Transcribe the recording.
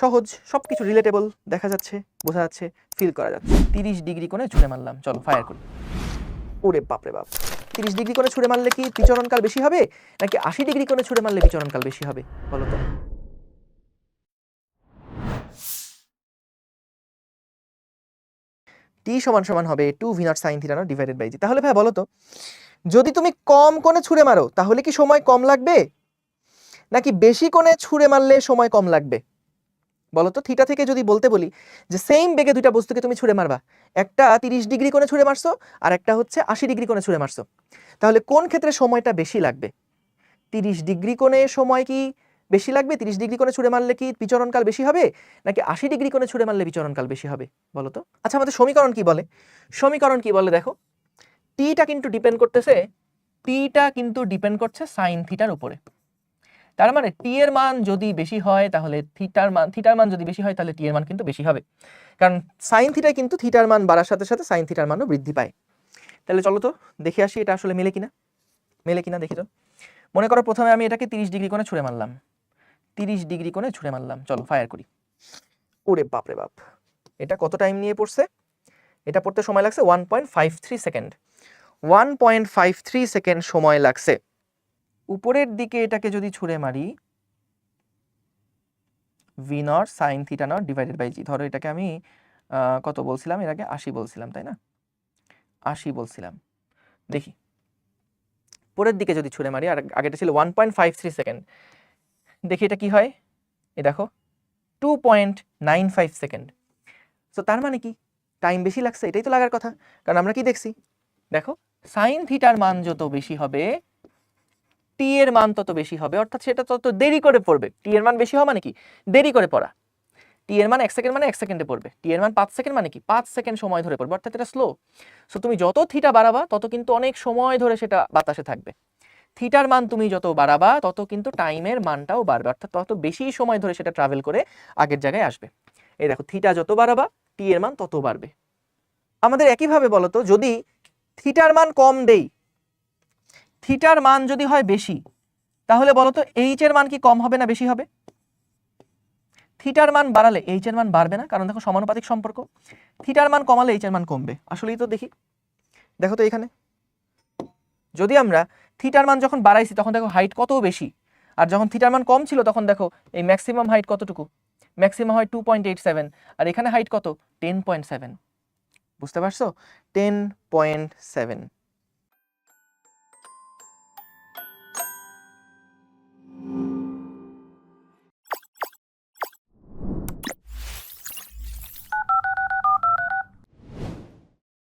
সহজ সব কিছু রিলেটেবল দেখা যাচ্ছে, বোঝা যাচ্ছে ফিল করা যাচ্ছে। তিরিশ ডিগ্রি কোণে ছুঁড়ে মারলাম। চলো ফায়ার করি। ওরে বাপরে বাপ। তিরিশ ডিগ্রি কোণে ছুঁড়ে মারলে কি বিচরণকাল বেশি হবে? নাকি আশি ডিগ্রি কোণে ছুঁড়ে মারলে বিচরণকাল বেশি হবে? বলো তো। টি সমান সমান হবে two V naught sine theta divided by G তাহলে ভাই, বলো তো, যদি তুমি কম কোণে ছুঁড়ে মারো, তাহলে কি সময় কম লাগবে? নাকি বেশি কোণে ছুঁড়ে মারলে সময় কম লাগবে? বলো তো থিটা থেকে যদি বলতে বলি যে সেম বেগে দুইটা বস্তুকে তুমি ছুঁড়ে মারবা, একটা তিরিশ ডিগ্রি কোণে ছুঁড়ে মারছো আর একটা হচ্ছে আশি ডিগ্রি কোণে ছুঁড়ে মারছো। তাহলে কোন ক্ষেত্রে সময়টা বেশি লাগবে? তিরিশ ডিগ্রি কোণে সময় কি বেশি লাগবে? তিরিশ ডিগ্রি কোণে ছুঁড়ে মারলে কি বিচরণকাল বেশি হবে? নাকি আশি ডিগ্রি কোণে ছুঁড়ে মারলে বিচরণকাল বেশি হবে? বলো তো আচ্ছা আমাদের সমীকরণ কি বলে? সমীকরণ কি বলে দেখো? টিটা কিন্তু ডিপেন্ড করতেছে টিটা কিন্তু ডিপেন্ড করছে সাইন থিটার উপরে। তার মানে টি এর মান যদি বেশি হয়, তাহলে থিটার মান থিটার মান যদি বেশি হয়, তাহলে টি এর মান কিন্তু বেশি হবে। কারণ সাইন থিটায় কিন্তু থিটার মান বাড়ার সাথে সাথে সাইন থিটার মানও বৃদ্ধি পায়। তাহলে চলো তো দেখে আসি এটা আসলে মেলে কিনা। মেলে কিনা দেখি তো। মনে করো প্রথমে আমি এটাকে তিরিশ ডিগ্রি কোণে ছুঁড়ে মারলাম। তিরিশ ডিগ্রি কোণে ছুঁড়ে মারলাম। চলো ফায়ার করি। ওরে বাপরে বাপ। এটা কত টাইম নিয়ে পড়ছে? এটা পড়তে সময় লাগছে one point five three second one point five three second সময় লাগছে। উপরের দিকে এটাকে যদি ছুঁড়ে মারি V naught sine theta naught divided by G ধরো এটাকে আমি কত বলছিলাম? এর আগে আশি বলছিলাম, তাই না? আশি বলছিলাম। দেখি। পরের দিকে যদি ছুঁড়ে মারি, আর আগেটা ছিল one point five three second দেখি এটা কি হয়? এ দেখো two point nine five second so তার মানে কি? টাইম বেশি লাগছে, এটাই তো লাগার কথা। কারণ আমরা কি দেখছি? দেখো সাইন থিটার মান যত বেশি হবে টি এর মান তত বেশি হবে, অর্থাৎ সেটা তত দেরি করে পড়বে। টি এর মান বেশি হওয়া মানে কি? দেরি করে পড়া। টি এর মান এক সেকেন্ড মানে এক সেকেন্ডে পড়বে। টি এর মান পাঁচ সেকেন্ড মানে কি? পাঁচ সেকেন্ড সময় ধরে পড়বে, অর্থাৎ এটা স্লো সো তুমি যত থিটা বাড়াবা, তত কিন্তু অনেক সময় ধরে সেটা বাতাসে থাকবে। থিটার মান তুমি যত বাড়াবা, তত কিন্তু টাইমের মানটাও বাড়বে, অর্থাৎ তত বেশি সময় ধরে সেটা ট্রাভেল করে আগের জায়গায় আসবে। এই দেখো থিটা যত বাড়াবা টি এর মান তত বাড়বে। আমাদের একইভাবে বলতো, যদি থিটার মান কম দেই থিটার মান যদি হয় বেশি, তাহলে বলতো এইচ এর মান কি কম হবে না বেশি হবে? থিটার মান বাড়ালে এইচ এর মান বাড়বে না, কারণ দেখো সমানুপাতিক সম্পর্ক। থিটার মান কমালে এইচ এর মান কমবে। আসলেই তো দেখি। দেখো তো এখানে। যদি আমরা থিটার মান যখন বাড়াইছি, তখন দেখো হাইট কত বেশি। আর যখন থিটার মান কম ছিল, তখন দেখো এই ম্যাক্সিমাম হাইট কতটুকু? ম্যাক্সিমাম হয় টু পয়েন্ট এইট সেভেন আর এখানে হাইট কত? টেন পয়েন্ট সেভেন বুঝতে পারছ? Ten point seven